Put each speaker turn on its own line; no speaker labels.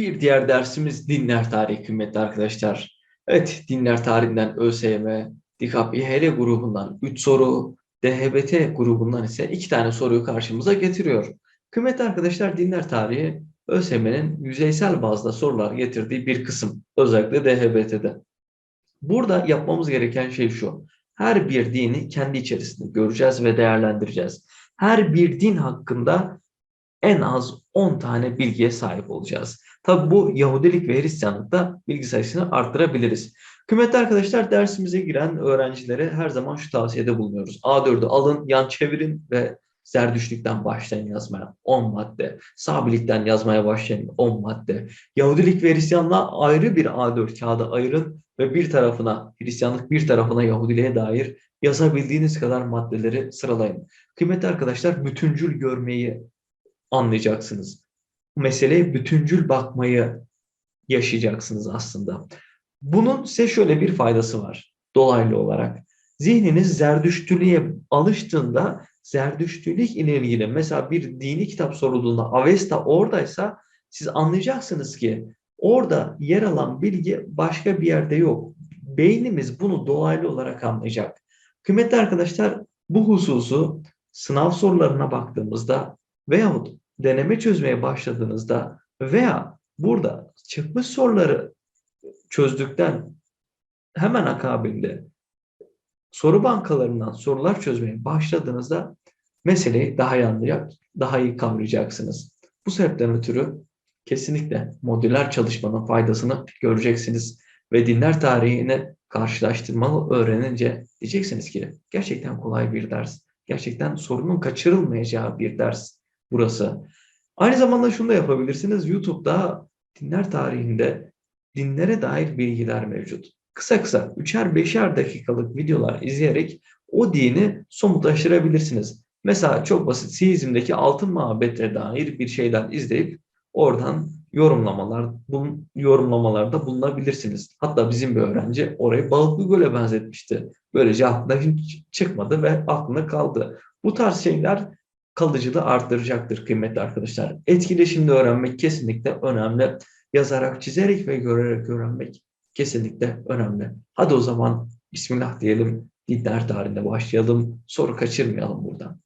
Bir diğer dersimiz dinler tarihi kıymetli arkadaşlar. Evet dinler tarihinden ÖSYM, DİKAP İHL grubundan 3 soru, DHBT grubundan ise 2 tane soruyu karşımıza getiriyor. Kıymetli arkadaşlar dinler tarihi ÖSYM'nin yüzeysel bazda sorular getirdiği bir kısım. Özellikle DHBT'de. Burada yapmamız gereken şey şu. Her bir dini kendi içerisinde göreceğiz ve değerlendireceğiz. Her bir din hakkında en az 10 tane bilgiye sahip olacağız. Tabi bu Yahudilik ve Hristiyanlıkta bilgi sayısını arttırabiliriz. Kıymetli arkadaşlar dersimize giren öğrencilere her zaman şu tavsiyede bulunuyoruz. A4'ü alın, yan çevirin ve Zerdüştlükten başlayın yazmaya 10 madde. Sabilikten yazmaya başlayın 10 madde. Yahudilik ve Hristiyanlığa ayrı bir A4 kağıdı ayırın ve bir tarafına Hristiyanlık bir tarafına Yahudiliğe dair yazabildiğiniz kadar maddeleri sıralayın. Kıymetli arkadaşlar bütüncül görmeyi anlayacaksınız. Meseleye bütüncül bakmayı yaşayacaksınız aslında. Bunun size şöyle bir faydası var dolaylı olarak. Zihniniz zerdüştülüğe alıştığında zerdüştülük ile ilgili mesela bir dini kitap sorulduğunda Avesta oradaysa siz anlayacaksınız ki orada yer alan bilgi başka bir yerde yok. Beynimiz bunu dolaylı olarak anlayacak. Kıymetli arkadaşlar bu hususu sınav sorularına baktığımızda veyahut deneme çözmeye başladığınızda veya burada çıkmış soruları çözdükten hemen akabinde soru bankalarından sorular çözmeye başladığınızda meseleyi daha iyi anlayacak, daha iyi kavrayacaksınız. Bu sebepten ötürü kesinlikle modüler çalışmanın faydasını göreceksiniz ve dinler tarihini karşılaştırmalı öğrenince diyeceksiniz ki gerçekten kolay bir ders, gerçekten sorunun kaçırılmayacağı bir ders burası. Aynı zamanda şunu da yapabilirsiniz. YouTube'da dinler tarihinde dinlere dair bilgiler mevcut. Kısa kısa üçer beşer dakikalık videolar izleyerek o dini somutlaştırabilirsiniz. Mesela çok basit Siizm'deki altın mabete dair bir şeyden izleyip oradan yorumlamalar, bun, yorumlamalarda bulunabilirsiniz. Hatta bizim bir öğrenci orayı balıklı göle benzetmişti. Böylece aklına hiç çıkmadı ve aklına kaldı. Bu tarz şeyler kalıcılığı arttıracaktır kıymetli arkadaşlar. Etkileşimde öğrenmek kesinlikle önemli. Yazarak, çizerek ve görerek öğrenmek kesinlikle önemli. Hadi o zaman Bismillah diyelim, dinler tarihine başlayalım. Soru kaçırmayalım buradan.